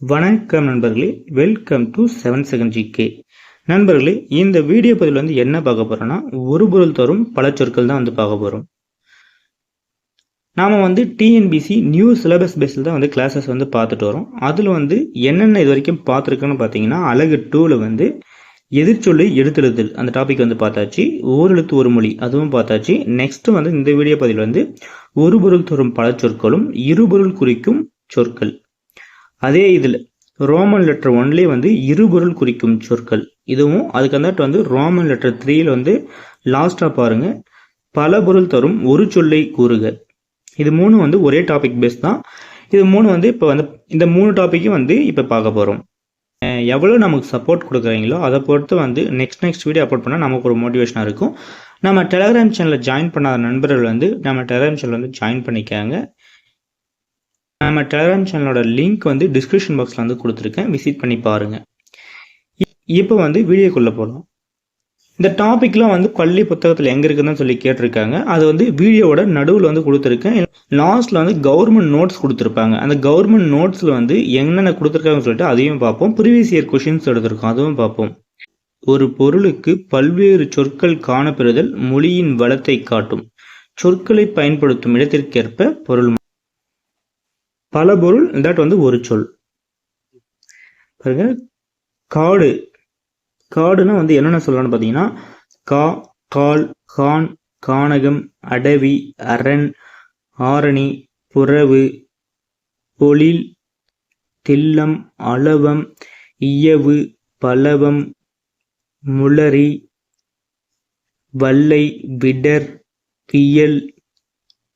வணக்கம் நண்பர்களே. Welcome to seven second GK நண்பர்களே இந்த வீடியோ பதிவில் வந்து என்ன பார்க்க போறோம்னா ஒரு பொருள் தரும் பல சொற்கள் தான் வந்து பார்க்க போறோம். நாம வந்து டிஎன்பிசி நியூ சிலபஸ் பேஸில் தான் வந்து கிளாஸஸ் வந்து பார்த்துட்டு வரோம். அதில் வந்து என்னென்ன இது வரைக்கும் பார்த்துருக்கோன்னு பார்த்தீங்கன்னா அழகு டூவில் வந்து எதிர்ச்சொல்லு எழுத்தெழுத்தல் அந்த டாபிக் வந்து பார்த்தாச்சு. ஓரெழுத்து ஒரு மொழி அதுவும் பார்த்தாச்சு. நெக்ஸ்ட் வந்து இந்த வீடியோ பதிவில் வந்து ஒரு பொருள் தரும் பல சொற்களும் இருபொருள் குறிக்கும் சொற்கள். அதே இதில் ரோமன் லெட்டர் ஒன்லேயே வந்து இருபொருள் குறிக்கும் சொற்கள். இதுவும் அதுக்கு அந்தாட்டு வந்து ரோமன் லெட்டர் த்ரீல வந்து லாஸ்ட்டாக பாருங்க. பல பொருள் தரும் ஒரு சொல்லை கூறுக. இது மூணு வந்து ஒரே டாபிக் பேஸ் தான். இது மூணு வந்து இப்போ வந்து இந்த மூணு டாப்பிக்கும் வந்து இப்போ பார்க்க போகிறோம் எவ்வளோ நமக்கு சப்போர்ட் கொடுக்குறீங்களோ அதை பொறுத்து வந்து நெக்ஸ்ட் நெக்ஸ்ட் வீடியோ அப்லோட் பண்ணால் நமக்கு ஒரு மோட்டிவேஷனாக இருக்கும். நம்ம டெலகிராம் சேனலில் ஜாயின் பண்ணாத நண்பர்கள் வந்து நம்ம டெலகிராம் சேனல் வந்து ஜாயின் பண்ணிக்காங்க. நம்ம டெலகிராம் சேனலோட லிங்க் வந்து டிஸ்கிரிப்ஷன் பாக்ஸில் வந்து கொடுத்துருக்கேன். விசிட் பண்ணி பாருங்கள் இப்போ வந்து வீடியோக்குள்ளே போகலாம் இந்த டாப்பிக்லாம் வந்து பள்ளி புத்தகத்தில் எங்கே இருக்குதுன்னு சொல்லி கேட்டிருக்காங்க. அது வந்து வீடியோவோட நடுவில் வந்து கொடுத்துருக்கேன். லாஸ்ட்டில் வந்து கவர்மெண்ட் நோட்ஸ் கொடுத்துருப்பாங்க. அந்த கவர்மெண்ட் நோட்ஸில் வந்து என்னென்ன கொடுத்துருக்காங்கன்னு சொல்லிட்டு அதையும் பார்ப்போம். ப்ரீவியஸ் இயர் கொஷின்ஸ் எடுத்திருக்கோம். அதுவும் பார்ப்போம். ஒரு பொருளுக்கு பல்வேறு சொற்கள் காணப்பெறுதல் மொழியின் வளத்தை காட்டும். சொற்களை பயன்படுத்தும் இடத்திற்கேற்ப பொருள் பல பொருள் தட் வந்து ஒரு சொல். பாருங்க. காடு. காடுனா வந்து என்னென்ன சொல்லலாம்னு பார்த்தீங்கன்னா கா கால் கான் கானகம் அடவி அரண் ஆரணி புறவு பொழில் தில்லம் அளவம் இயவு பலவம் முளரி வல்லை விடர் பியல்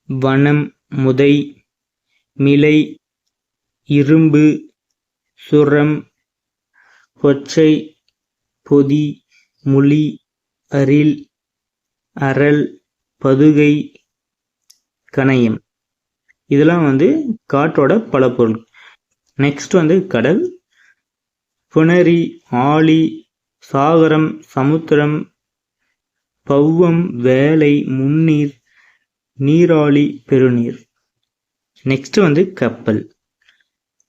வனம் முதை மிலை இரும்பு சுரம் கொச்சை பொதி முளி அரில் அரல் பதுகை கணையம். இதெல்லாம் வந்து காற்றோட பல பொருள் நெக்ஸ்ட் வந்து கடல். புணரி ஆழி சாகரம் சமுத்திரம் பௌவம் வேலை முன்னீர் நீராளி பெருநீர். நெக்ஸ்ட் வந்து கப்பல்.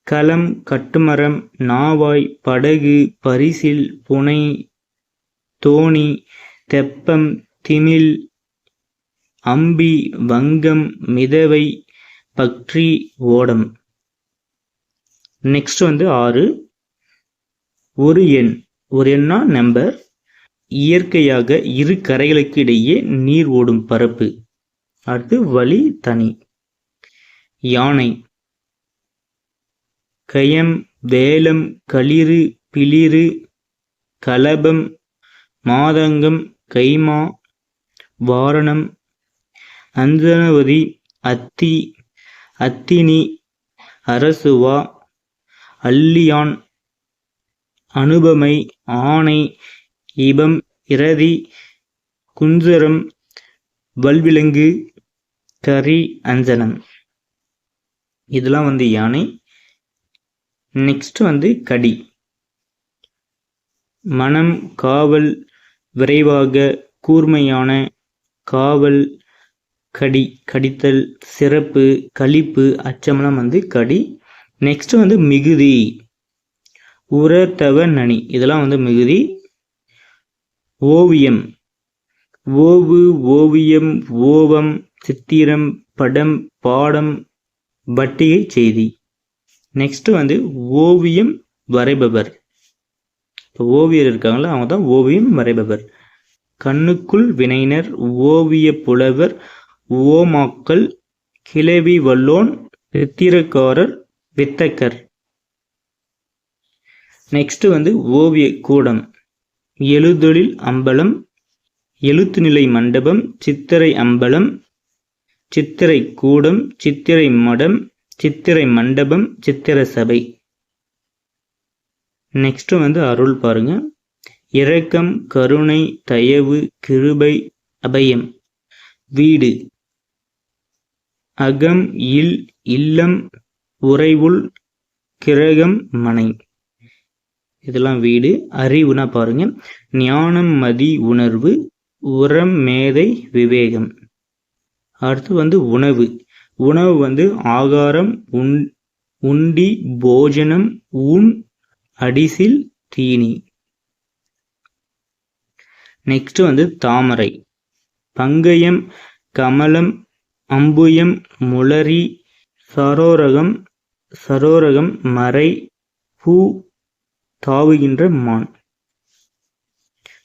களம் கட்டுமரம் நாவாய் படகு பரிசில் புனை தோணி தெப்பம் திமில் அம்பி வங்கம் மிதவை பக்ரி ஓடம். நெக்ஸ்ட் வந்து ஆறு. ஒரு எண். ஒரு எண்ணா நம்பர் இயற்கையாக இரு கரைகளுக்கு இடையே நீர் ஓடும் பரப்பு. அடுத்து வழி தனி. யானை. கயம் வேலம் களிறு பிளிறு கலபம் மாதங்கம் கைமா வாரணம் அந்தனவதி அத்தி அத்தினி அரசுவா அல்லியான் அனுபமை ஆணை இபம் இரதி குஞ்சரம் வல்விலங்கு கரி அஞ்சனம். இதெல்லாம் வந்து யானை. நெக்ஸ்ட் வந்து கடி. மனம் காவல் விரைவாக கூர்மையான காவல் கடி கடித்தல் சிறப்பு கழிப்பு அச்சமெல்லாம் வந்து கடி. நெக்ஸ்ட் வந்து மிகுதி. உரத்தவ நனி. இதெல்லாம் வந்து மிகுதி. ஓவியம். ஓவு ஓவியம் ஓவம் சித்திரம் படம் பாடம் வட்டியை செய்தி. நெக்ஸ்ட் வந்து ஓவியம் வரைபவர். இப்போ ஓவியர் இருக்காங்களா அவங்க தான் ஓவியம் வரைபவர். கண்ணுக்குள் வினைனர் ஓவிய புலவர் ஓமாக்கள் கிளவி வல்லோன் சித்திரக்காரர் வித்தக்கர். நெக்ஸ்ட் வந்து ஓவிய கூடம். எழுதொழில் அம்பலம் எழுத்துநிலை மண்டபம் சித்திரை அம்பலம் சித்திரை கூடம் சித்திரை மடம் சித்திரை மண்டபம் சித்திர சபை. நெக்ஸ்ட் வந்து அருள் பாருங்க. இரக்கம் கருணை தயவு கிருபை அபயம். வீடு. அகம் இல் இல்லம் உறைவுள் கிரகம் மனை. இதெல்லாம் வீடு. அறிவுனா பாருங்க. ஞானம் மதி உணர்வு உரம் மேதை விவேகம். அடுத்து வந்து உணவு. உணவு வந்து ஆகாரம் உண் உண்டி போஜனம் ஊன் அடிசில் தீனி. நெக்ஸ்ட் வந்து தாமரை. பங்கயம் கமலம் அம்புயம் முளரி சரோரகம் சரோரகம் மறை பூ தாவுகின்ற மான்.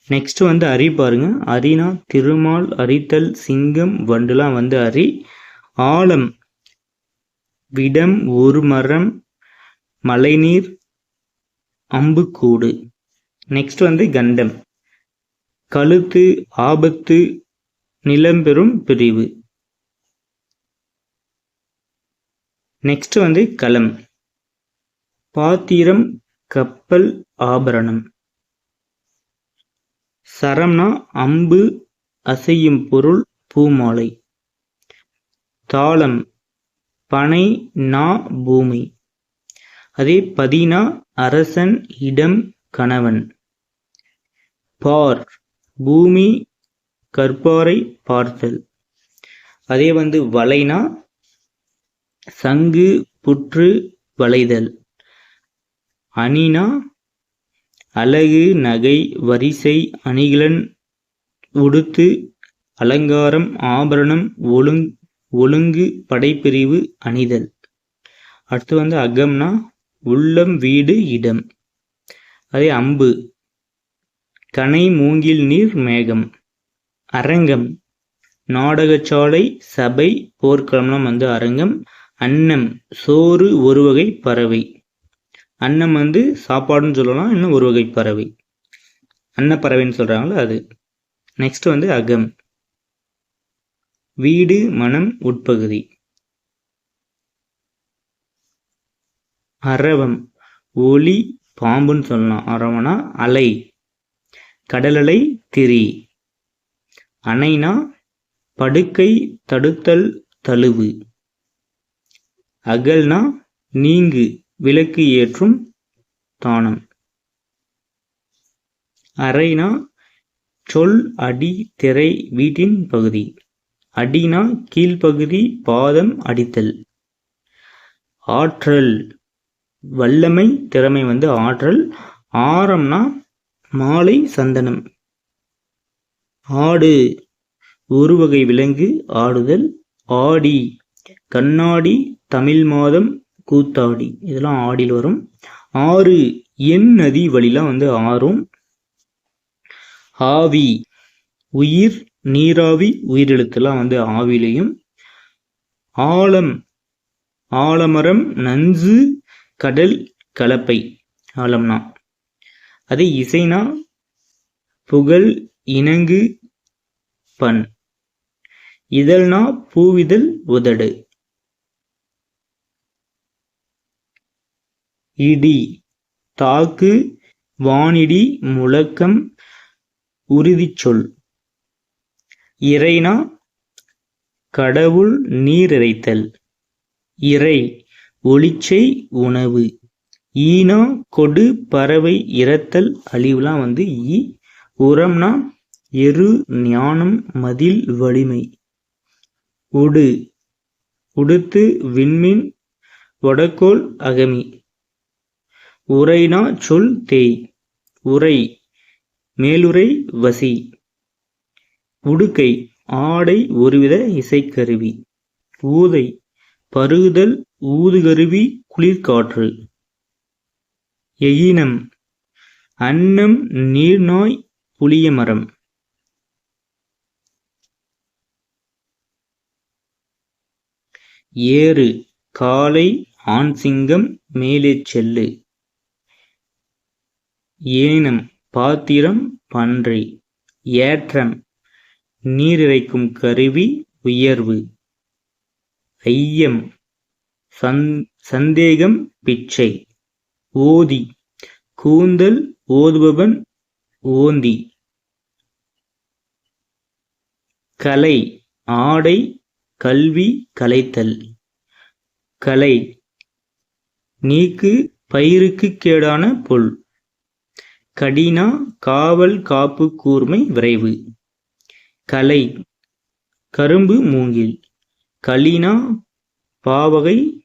நெக்ஸ்ட் வந்து அரி பாருங்க. அரினா திருமால் அரித்தல் சிங்கம் வண்டுலாம் வந்து அரி ஆழம் விடம் ஒரு மரம் மழைநீர் அம்புக்கூடு நெக்ஸ்ட் வந்து கண்டம் கழுத்து ஆபத்து நிலம்பெறும் பிரிவு நெக்ஸ்ட் வந்து களம் பாத்திரம் கப்பல் ஆபரணம் சரம்னா அம்பு அசையும் பொருள் பூமாலை. தாளம் பனை நா பூமி. அதே பதினா அரசன் இடம் கணவன். பார் பூமி கற்பாரை பார்த்தல். அதே வந்து வளைனா சங்கு புற்று வளைதல். அணினா அழகு நகை வரிசை அணிகலன் உடுத்து அலங்காரம் ஆபரணம் ஒழுங் ஒழுங்கு படைப்பிரிவு அணிதல். அடுத்து வந்து அகம்னா உள்ளம் வீடு இடம். அதே அம்பு. கனை மூங்கில் நீர் மேகம். அரங்கம். நாடகச்சாலை சபை போர்க்களம்லாம் வந்து அரங்கம். அன்னம். சோறு ஒரு வகை பறவை. அன்னம் வந்து சாப்பாடுன்னு சொல்லலாம் இன்னும் ஒரு வகை பறவை. அன்னப்பறவைன்னு சொல்கிறாங்களோ அது. நெக்ஸ்ட் வந்து அகம். வீடு மனம் உட்பகுதி. அரவம். ஒளி பாம்புன்னு சொல்லலாம். அரவனா அலை. கடலலை திரி. அணைனா படுக்கை தடுத்தல் தழுவு. அகல்னா நீங்கு. விளக்கு ஏற்றும் தானம். அறைனா சொல் அடி திரை வீட்டின் பகுதி. அடினா கீழ்ப்பகுதி பாதம் அடித்தல். ஆற்றல் வல்லமை திறமை வந்து ஆற்றல். ஆரம்னா மாலை சந்தனம். ஆடு ஒரு வகை விலங்கு ஆடுதல். ஆடி கண்ணாடி தமிழ் மாதம் கூத்தாடி. இதெல்லாம் ஆடியில் வரும். ஆறு என் நதி வழிலாம் வந்து ஆறும். ஆவி உயிர் நீராவி உயிரெழுத்துலாம் வந்து ஆவிலையும் ஆழம் ஆலமரம் நஞ்சு கடல் கலப்பை ஆழம்னா. அதே இசைனா புகழ் இணங்கு பண். இதழ்னா பூவிதழ் உதடு. இடி. தாக்கு வானிடி முழக்கம் உறுதிச்சொல். இறைனா கடவுள் நீரிறைத்தல் இறை ஒளிச்சை உணவு. ஈனா கொடு பறவை இறத்தல் அழிவுலாம் வந்து ஈ உரம்னா எரு ஞானம் மதில் வலிமை. உடு. உடுத்து விண்மீன் வடக்கோள் அகமி. உரைனா சொல் தேய். உரை மேலுரை வசி. உடுக்கை ஆடை ஒருவித இசைக்கருவி. ஊதை பருகுதல் ஊதுகருவி குளிர்காற்று எயினம் அன்னம் நீர்நாய் புளிய மரம். ஏறு காலை ஆண் சிங்கம் மேலே செல்லு. ஏனம் பாத்திரம் பன்றி ஏற்றம் நீரிறைக்கும் கருவி உயர்வு. ஐயம் சந்தேகம் பிச்சை. ஓதி கூந்தல் ஓதுபவன் ஓந்தி. கலை ஆடை கல்வி கலைத்தல். கலை நீக்கு பயிருக்கு கேடான புல் கடினா காவல் காப்பு கூர்மை விரைவு. கலை கரும்பு மூங்கில். கலினா பாவகை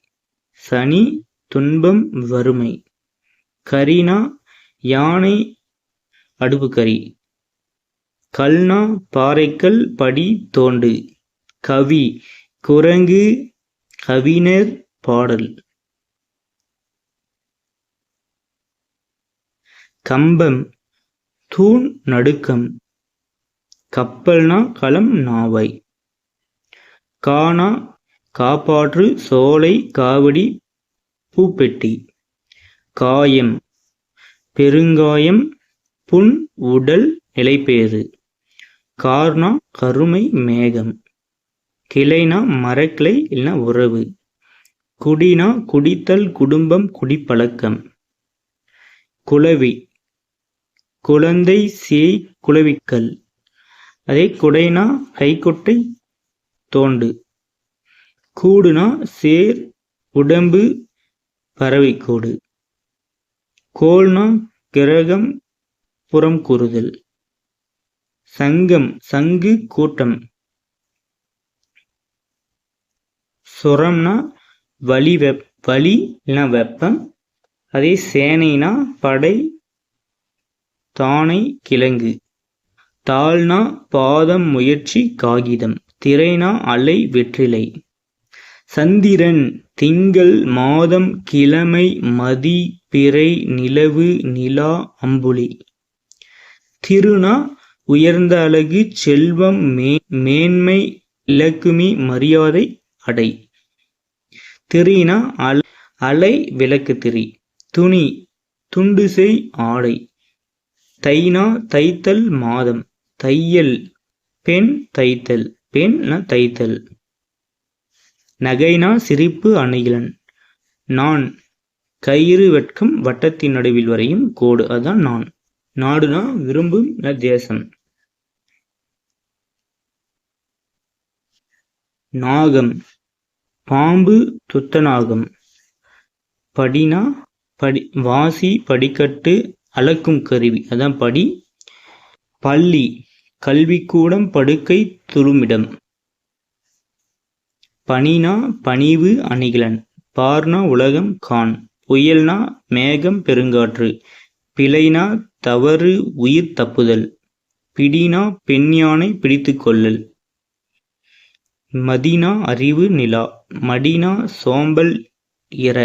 சனி துன்பம் வறுமை. கரினா யானை அடுப்புக்கரி கல்னா பாறைக்கல் படி தோண்டு. கவி குரங்கு கவிஞர் பாடல். கம்பம் தூண் நடுக்கம் கப்பல்னா களம் நாவை. காணா காப்பாற்று சோலை காவடி பூப்பெட்டி. காயம் பெருங்காயம் புண் உடல் நிலைப்பேறு கார்னா கருமை மேகம். கிளைனா மரக்கிளை இல்லைனா உறவு. குடினா குடித்தல் குடும்பம் குடிப்பழக்கம். குளவி குழந்தை சேய் குளவிக்கல் அதே குடைனா கைக்குட்டை தோண்டு. கூடுனா சேர் உடம்பு பறவைக்கூடு. கோல்னா கிரகம் புறம் கூறுதல். சங்கம் சங்கு கூட்டம். சுரம்னா வலி வெப் வலி இல்லைனா வெப்பம். அதே சேனைனா படை தானை கிழங்கு. தாழ்னா பாதம் முயற்சி காகிதம் திரைனா அலை வெற்றிலை. சந்திரன் திங்கள் மாதம் கிழமை மதி பிறை நிலவு நிலா அம்புலி. திருனா உயர்ந்த அழகு செல்வம் மே மேன்மை இலக்குமி மரியாதை அடை. திரினா அலை விளக்கு திரி. துணி துண்டுசை ஆடை. தைனா தைத்தல் மாதம். தையல். பெண் தைத்தல். பெண் தைத்தல். நகைனா சிரிப்பு அணிகலன். நான். கயிறு வெட்கம் வட்டத்தின் நடுவில் வரையும் கோடு. அதான் நான். நாடுனா விரும்பும் தேசம். நாகம். பாம்பு துத்தநாகம். படினா படி வாசி படிக்கட்டு அளக்கும் கருவி. அதான் படி. பள்ளி கல்விக்கூடம் படுக்கை துருமிடம். பனினா பணிவு அணிகலன். பார்னா உலகம் கான். புயல்னா மேகம் பெருங்காற்று. பிழைனா தவறு உயிர் தப்புதல். பிடினா பெண் யானை பிடித்து கொள்ளல். மதினா அறிவு நிலா. மடினா சோம்பல் இர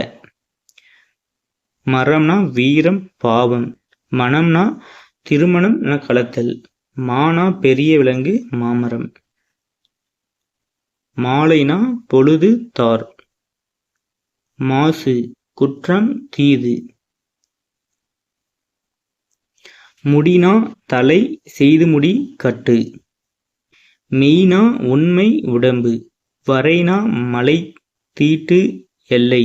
மரம்னா வீரம் பாவம். மனம்னா திருமணம் என கலத்தல். மானா பெரிய விலங்கு மாமரம். மாலைனா பொழுது தார். மாசு குற்றம் தீது. முடினா தலை செய்து முடி கட்டு. மெய்னா உண்மை உடம்பு. வரைனா மலை தீட்டு எல்லை.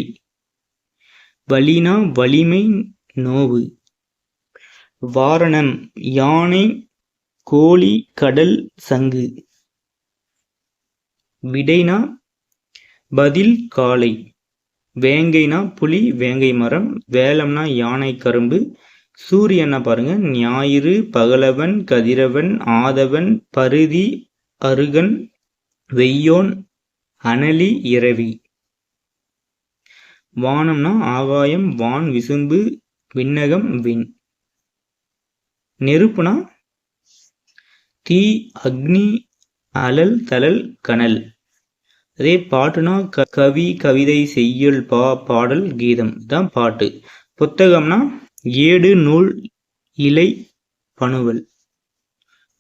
வலினா வலிமை நோவு. வாரணம் யானை கோழி கடல் சங்கு. விடைனா பதில் காளை. வேங்கைனா புலி வேங்கை மரம். வேலம்னா யானை கரும்பு. சூரியன்னா பாருங்க ஞாயிறு பகலவன் கதிரவன் ஆதவன் பருதி அருகன் வெய்யோன் அனலி இரவி. வானம்னா ஆகாயம் வான் விசும்பு விண்ணகம் விண். நெருப்புனா தீ அக்னி அலல் தலல் கனல். அதே பாட்டுனா கவி கவிதை செய்யுள் பா பாடல் கீதம். தான் பாட்டு. புத்தகம்னா ஏடு நூல் இலை பணுவல்.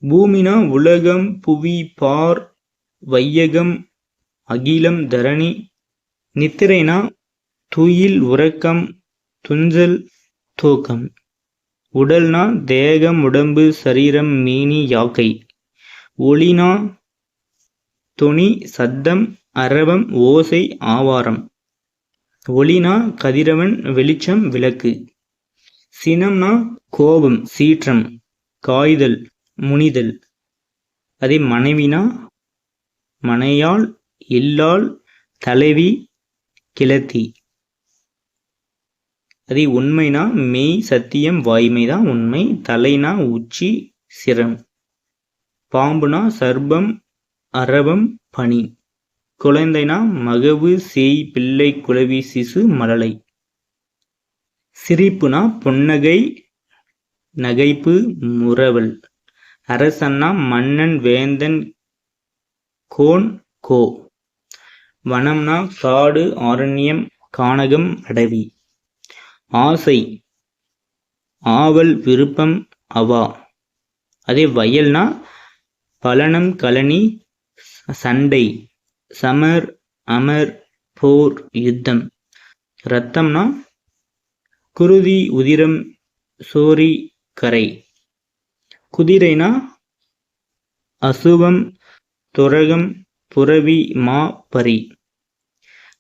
பூமினா உலகம் புவி பார் வையகம் அகிலம் தரணி. நித்திரைனா துயில் உறக்கம் துஞ்சல் தூக்கம். உடல்னா தேகம் உடம்பு சரீரம் மீனி யாக்கை. ஒளினா துணி சத்தம் அரவம் ஓசை ஆவாரம். ஒளினா கதிரவன் வெளிச்சம் விளக்கு. சினம்னா கோபம் சீற்றம் காய்தல் முனிதல். அதே மனைவினா மனையாள் இல்லாள் தலைவி கிளத்தி அதே உண்மைனா மெய் சத்தியம் வாய்மை தான் உண்மை. தலைனா உச்சி சிரம். பாம்புனா சர்பம் அரவம் பனி. குழந்தைனா மகவு சேய் பிள்ளை குலவி சிசு மழலை. சிரிப்புனா புன்னகை நகைப்பு முறவல். அரசன்னா மன்னன் வேந்தன் கோன் கோ. வனம்னா காடு ஆரண்யம் கானகம் அடவி. ஆசை ஆவல் விருப்பம் அவா. அதே வயல்னா பலனம் கழனி சண்டை சமர் அமர் போர் யுத்தம். ரத்தம்னா குருதி உதிரம் சோரி கரை. குதிரைனா அசுவம் துரகம் புறவி மா பரி.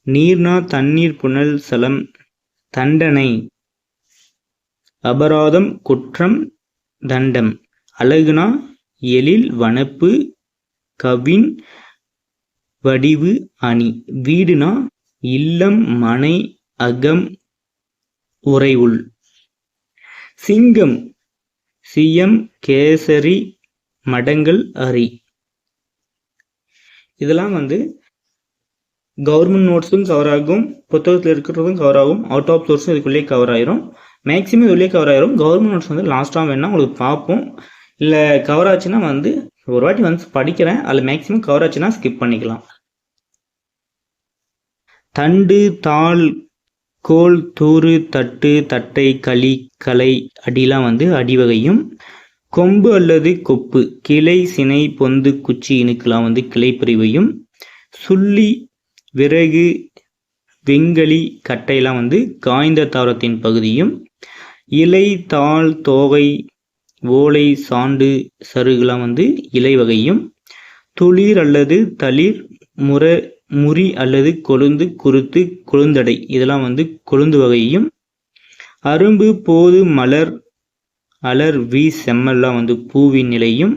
நீர்னா தண்ணீர் புனல் சலம் தண்டனை. அபராதம் குற்றம் தண்டம். அழகுனா எழில் வனப்பு கவின் வடிவு அணி. வீடுனா இல்லம் மனை அகம் உறைவுள். சிங்கம் சியம் கேசரி மடங்கள் அரி. இதெல்லாம் வந்து கவர்மெண்ட் நோட்ஸும் கவர் ஆகும் புத்தகத்தில் இருக்கிறதும் கவர் ஆகும் அவுட் ஆஃப் சோர்ஸும் இதுக்குள்ளேயே கவர் ஆயிரும் மேக்ஸிமம் இதுலேயே கவர் ஆயிரும் கவர்மெண்ட் நோட்ஸ் வந்து லாஸ்ட்டாக வேணால் உங்களுக்கு பார்ப்போம். இல்லை கவர் ஆச்சுன்னா வந்து ஒரு வாட்டி வந்து படிக்கிறேன். அதில் மேக்ஸிமம் கவர் ஆச்சுன்னா ஸ்கிப் பண்ணிக்கலாம். தண்டு தாள் கோல் தூறு தட்டு தட்டை களி கலை அடிலாம் வந்து அடிவகையும். கொம்பு அல்லது கொப்பு கிளை சினை பொந்து குச்சி இணுக்கெல்லாம் வந்து கிளைப்பிரிவையும் சுள்ளி விறகு வெங்கலி கட்டையெல்லாம் வந்து காய்ந்த தாவரத்தின் பகுதியும் இலை தாள் தோகை ஓலை சாண்டு சருகுலாம் வந்து இலை வகையும் துளிர் அல்லது தளிர் முற முறி அல்லது கொழுந்து குருத்து கொழுந்தடை இதெல்லாம் வந்து கொழுந்து வகையும் அரும்பு போது மலர் அலர் வி செம்மல்லாம் வந்து பூவின் நிலையும்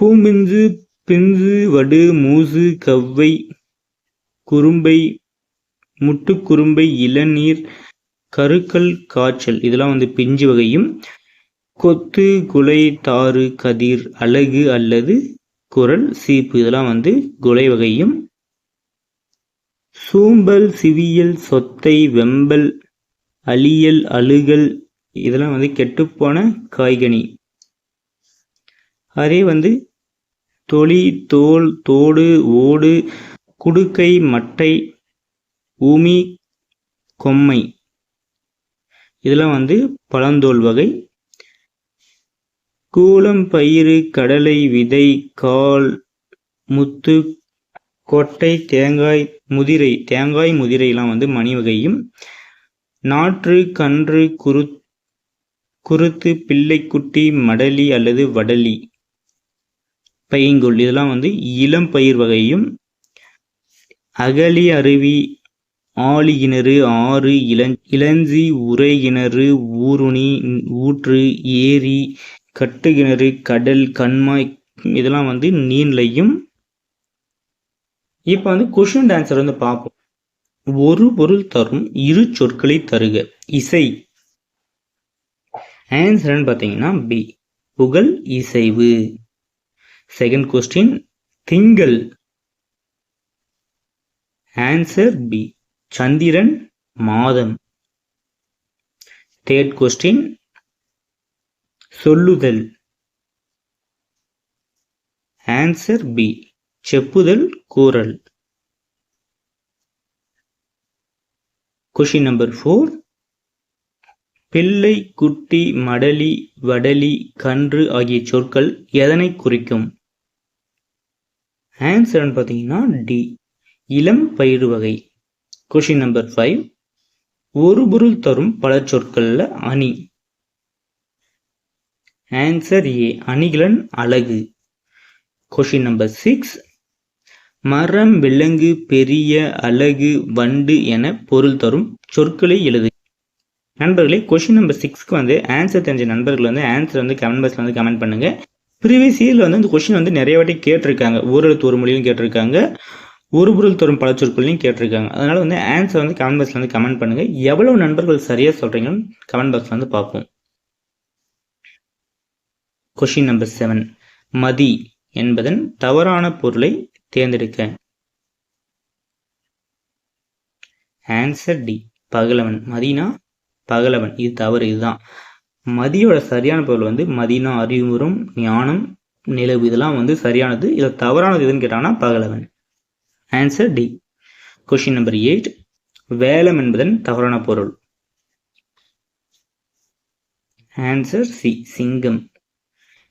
பூம்பிஞ்சு பிஞ்சு வடு மூசு கவ்வை குறும்பை முட்டுக்குறும்பை இளநீர் கருக்கல் காய்ச்சல் இதெல்லாம் வந்து பிஞ்சு வகையும். கொத்து குலை தாறு கதிர் அழகு அல்லது குரல் சீப்பு இதெல்லாம் வந்து குலை வகையும். சூம்பல் சிவியல் சொத்தை வெம்பல் அழியல் அழுகல் இதெல்லாம் வந்து கெட்டுப்போன காய்கனி. அதே வந்து தொளி தோல் தோடு ஓடு குடுக்கை மட்டை ஊமி கொம்மை. இதெல்லாம் வந்து பழந்தோல் வகை. கூலம் பயிறு கடலை விதை கால் முத்து கொட்டை தேங்காய் முதிரை. தேங்காய் முதிரைலாம் வந்து மணி வகையும். நாற்று கன்று குரு குருத்து பிள்ளைக்குட்டி மடலி அல்லது வடலி. பையங்கொல் இதெல்லாம் வந்து இளம் பயிர் வகையும். அகலி அருவி ஆழி ஆறு இளஞ்சி உரை கிணறு ஊருணி ஊற்று ஏரி கட்டுகிணறு கடல் கண்மாய் இதெல்லாம் வந்து நீர்லையும் இப்போ வந்து கொஷின் டான்சர் வந்து பார்ப்போம். ஒரு பொருள் தரும் இரு சொற்களை தருக. இசை. ஆன்சர்னு பார்த்தீங்கன்னா பி புகழ் இசைவு. செகண்ட் கொஸ்டின் திங்கள். ஆன்சர் பி சந்திரன் மாதம். தேர்ட் கொஸ்டின் சொல்லுதல். ஆன்சர் பி செப்புதல் கூறல். கொஷின் நம்பர் ஃபோர் பிள்ளை குட்டி மடலி வடலி கன்று ஆகிய சொற்கள் எதனை குறிக்கும்? ஆன்சர்னு பார்த்தீங்கன்னா டி இளம் பயிறு வகை. கொஷின் நம்பர் ஃபைவ் ஒரு பொருள் தரும் பல சொற்கள்ல அணி. ஆன்சர் ஏ அணிகலன் அழகு கொஷின் நம்பர் சிக்ஸ் மரம் விலங்கு பெரிய அழகு வண்டு என பொருள் தரும் சொற்களை எழுது. நண்பர்களே கொஷின் நம்பர் சிக்ஸ்க்கு வந்து ஆன்சர் தெரிஞ்ச நண்பர்கள் வந்து ஆன்சர் வந்து கமெண்ட் பாக்ஸில் வந்து கமெண்ட் பண்ணுங்க. ப்ரீவியஸ் இயரில் வந்து இந்த கொஷின் வந்து நிறைய வாட்டி கேட்டிருக்காங்க. ஓரெழுத்து ஒரு மொழியிலும் கேட்டிருக்காங்க. ஒரு பொருள் தரும் பல சொற்களையும் கேட்டிருக்காங்க. அதனால வந்து ஆன்சர் வந்து கமெண்ட் பாக்ஸில் வந்து கமெண்ட் பண்ணுங்க. எவ்வளவு நண்பர்கள் சரியாக சொல்றீங்கன்னு கமெண்ட் பாக்ஸில் வந்து பார்ப்போம். கொஷின் நம்பர் செவன் மதி என்பதன் தவறான பொருளை தேர்ந்தெடுக்க. ஆன்சர் டி பகலவன். மதினா? பகலவன். இது தவறு இதுதான். மதியோட சரியான பொருள் வந்து மதினா அறிவுறும் ஞானம் நிலவு. இதெல்லாம் வந்து சரியானது இதில் தவறானது எதுன்னு கேட்டாங்கன்னா பகலவன். Answer D question number eight வேலம் என்பதன் தவறான பொருள். ஆன்சர் சி சிங்கம்.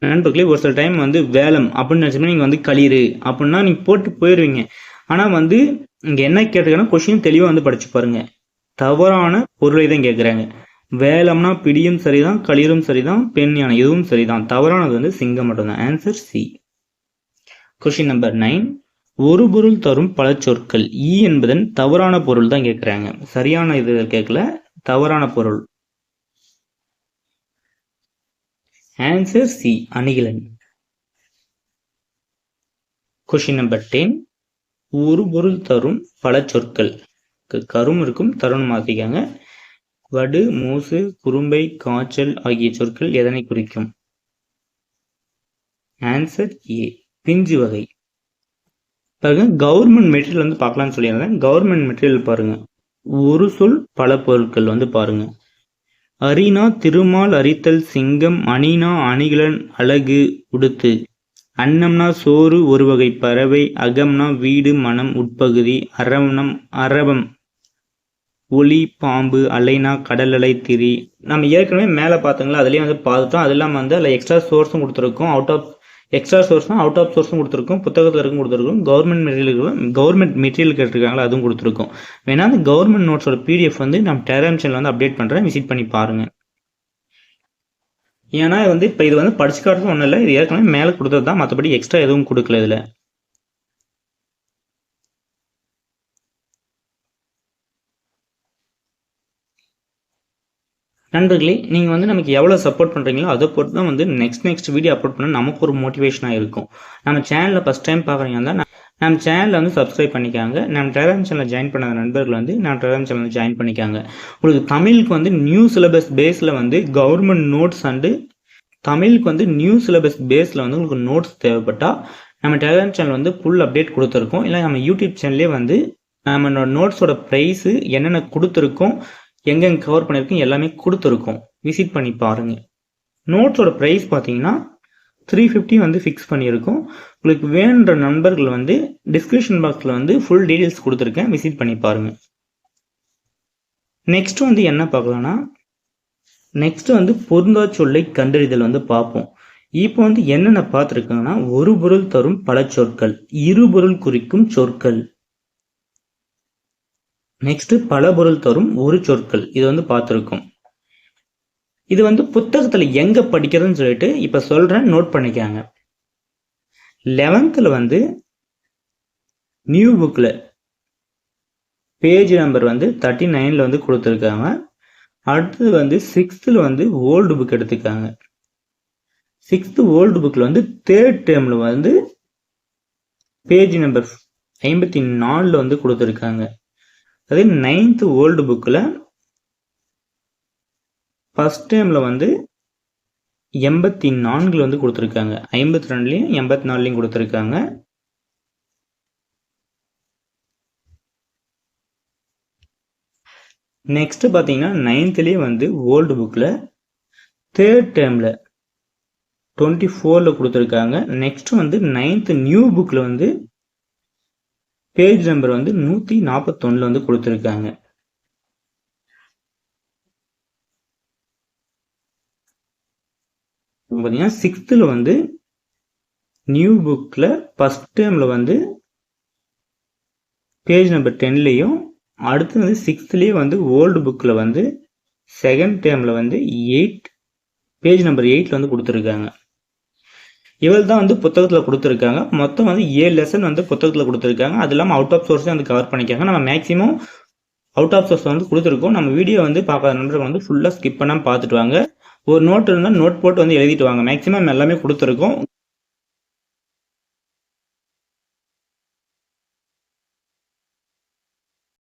நண்பர்களே ஒரு சில டைம் வந்து வேலம் அப்படின்னு நினச்சோம்னா நீங்கள் வந்து களிறு அப்படின்னா நீங்கள் போட்டு போயிடுவீங்க ஆனால் வந்து இங்கே என்ன கேட்டிருக்காங்கன்னா கொஷின் தெளிவாக வந்து படிச்சு பாருங்க. தவறான பொருளை தான் கேட்குறாங்க. வேலம்னா பிடியும் சரிதான் களிரும் சரிதான் பெண் யானை இதுவும் சரிதான். தவறானது வந்து சிங்கம் மட்டும்தான். Answer C question number nine ஒரு பொருள் தரும் பல சொற்கள். ஈ என்பதன் தவறான பொருள் தான் கேட்குறாங்க சரியான இது கேட்கல தவறான பொருள். ஆன்சர் சி அணிகலன். கொஷின் நம்பர் டென் ஒரு பொருள் தரும் பல சொற்கள். கரும் இருக்கும் தருண் மாத்திக்காங்க. வடு மூசு குறும்பை காய்ச்சல் ஆகிய சொற்கள் எதனை குறிக்கும்? ஆன்சர் ஏ பிஞ்சு வகை. பாருங்க கவர்மெண்ட் மெட்டீரியல் வந்து பார்க்கலாம்னு சொல்லியிருந்தேன். கவர்மெண்ட் மெட்டீரியல் பாருங்க ஒரு சொல் பல பொருட்கள் வந்து பாருங்க. அரினா திருமால் அரித்தல் சிங்கம் அணினா அணிகலன் அழகு உடுத்து. அன்னம்னா சோறு ஒரு வகை பறவை அகம்னா வீடு மனம் உட்பகுதி அரவணம் அரவம். ஒளி பாம்பு அலைனா கடல் அலை திரி. நம்ம ஏற்கனவே மேலே பார்த்தோங்களா அதுலேயும் வந்து பார்த்துட்டோம். அது இல்லாமல் வந்து அதில் எக்ஸ்ட்ரா சோர்ஸும் கொடுத்துருக்கோம். அவுட் ஆஃப் எக்ஸ்ட்ரா சோர்ஸும் அவுட் ஆஃப் சோர்ஸும் கொடுத்துருக்கும் புத்தகத்தில் இருக்கும் கொடுத்துருக்கும் கவர்மெண்ட் மெட்டீரியல் கவர்மெண்ட் மெட்டீரியல் கேட்டிருக்காங்களா அதுவும் கொடுத்துருக்கும். வேணா அந்த கவர்மெண்ட் நோட்ஸோட பிடிஎஃப் வந்து நம்ம டெலிகிராம் சேனல் வந்து அப்டேட் பண்ணுறேன் விசிட் பண்ணி பாருங்கள் ஏன்னா வந்து இப்போ இது வந்து படிச்சு காட்டுறது ஒன்றும் இல்லை இது ஏற்கனவே மேலே கொடுத்தது தான் மற்றபடி எக்ஸ்ட்ரா எதுவும் கொடுக்கல இதில். நண்பர்களே நீங்கள் வந்து நமக்கு எவ்வளோ சப்போர்ட் பண்ணுறீங்களோ அதை பொறுத்து தான் வந்து நெக்ஸ்ட் நெக்ஸ்ட் வீடியோ அப்லோட் பண்ண நமக்கு ஒரு மோட்டிவேஷனாக இருக்கும். நம்ம சேனலில் ஃபஸ்ட் டைம் பார்க்குறீங்கன்னா நம்ம சேனலில் வந்து சப்ஸ்கிரைப் பண்ணிக்காங்க. நம்ம டெலிகிராம் சேனலில் ஜாயின் பண்ணாத நண்பர்கள் வந்து நம்ம டெலிகிராம் சேனலில் ஜாயின் பண்ணிக்காங்க. உங்களுக்கு தமிழுக்கு வந்து நியூ சிலபஸ் பேஸில் வந்து கவர்மெண்ட் நோட்ஸ் அண்டு தமிழுக்கு வந்து நியூ சிலபஸ் பேஸில் வந்து உங்களுக்கு நோட்ஸ் தேவைப்பட்டால் நம்ம டெலிகிராம் சேனல் வந்து ஃபுல் அப்டேட் கொடுத்துருக்கோம். இல்லை நம்ம யூடியூப் சேனல்லே வந்து நம்ம நோட்ஸோட ப்ரைஸு என்னென்ன கொடுத்துருக்கோம் எங்கெங்கே கவர் பண்ணியிருக்கோம் எல்லாமே கொடுத்துருக்கோம். விசிட் பண்ணி பாருங்கள் நோட்ஸோட ப்ரைஸ் பார்த்தீங்கன்னா த்ரீ ஃபிஃப்டி வந்து ஃபிக்ஸ் பண்ணியிருக்கோம். உங்களுக்கு வேணுன்ற நண்பர்கள் வந்து டிஸ்கிரிப்ஷன் பாக்ஸில் வந்து ஃபுல் டீட்டெயில்ஸ் கொடுத்துருக்கேன். விசிட் பண்ணி பாருங்கள் நெக்ஸ்ட் வந்து என்ன பார்க்கலாம்னா நெக்ஸ்ட் வந்து பொருந்தா சொல்லை கண்டறிதல் வந்து பார்ப்போம். இப்போ வந்து என்னென்ன பார்த்துருக்காங்கன்னா ஒரு பொருள் தரும் பல சொற்கள் இரு பொருள் குறிக்கும் சொற்கள். நெக்ஸ்ட் பல பொருள் தரும் ஒரு சொற்கள். இது வந்து பார்த்துருக்கோம். இது வந்து புத்தகத்தில் எங்கே படிக்கிறதுன்னு சொல்லிட்டு இப்போ சொல்கிறேன் நோட் பண்ணிக்காங்க. லெவன்த்தில் வந்து நியூ புக்கில் பேஜ் நம்பர் வந்து தேர்ட்டி நைனில் வந்து கொடுத்துருக்காங்க. அடுத்தது வந்து சிக்ஸ்த்தில் வந்து ஓல்டு புக் எடுத்துக்காங்க சிக்ஸ்த்து ஓல்டு புக்கில் வந்து தேர்ட் டேர்மில் வந்து பேஜ் நம்பர் ஐம்பத்தி நாலில் வந்து கொடுத்துருக்காங்க. அதே நைன்த்து ஓல்டு புக்கில் ஃபஸ்ட் டைமில் வந்து எண்பத்தி நான்கில் வந்து கொடுத்துருக்காங்க. ஐம்பத்தி ரெண்டுலேயும் எண்பத்தி நாலுலேயும் கொடுத்துருக்காங்க. நெக்ஸ்ட் பார்த்தீங்கன்னா நைன்த்துலேயே வந்து ஓல்டு புக்கில் தேர்ட் டேர்மில் டுவெண்ட்டி ஃபோரில் கொடுத்துருக்காங்க. நெக்ஸ்ட் வந்து நைன்த்து நியூ புக்கில் வந்து பேஜ் நம்பர் வந்து நூற்றி நாற்பத்தொன்னில் வந்து கொடுத்துருக்காங்க. பார்த்தீங்கன்னா சிக்ஸ்த்தில் வந்து நியூ புக்கில் ஃபஸ்ட் டேர்மில் வந்து பேஜ் நம்பர் டென்லேயும் அடுத்து வந்து சிக்ஸ்த்துலேயே வந்து ஓல்டு புக்கில் வந்து செகண்ட் டேர்மில் வந்து எயிட் பேஜ் நம்பர் எயிட்டில் வந்து கொடுத்துருக்காங்க. இவள் தான் வந்து புத்தகத்தில் கொடுத்துருக்காங்க. மொத்தம் வந்து ஏழு லெசன் வந்து புத்தகத்தில் கொடுத்துருக்காங்க. அது இல்லாமல் அவுட் ஆஃப் சோர்ஸே வந்து கவர் பண்ணிக்காங்க. நம்ம மேக்ஸிமம் அவுட் ஆஃப் சோர்ஸ் வந்து கொடுத்துருக்கோம். நம்ம வீடியோ வந்து பார்க்காத நண்பர்கள் வந்து ஃபுல்லாக ஸ்கிப் பண்ணாமல் பார்த்துட்டு வாங்க. ஒரு நோட் இருந்தால் நோட் போட்டு வந்து எழுதிட்டு வாங்க. மேக்ஸிமம் எல்லாமே கொடுத்துருக்கோம்.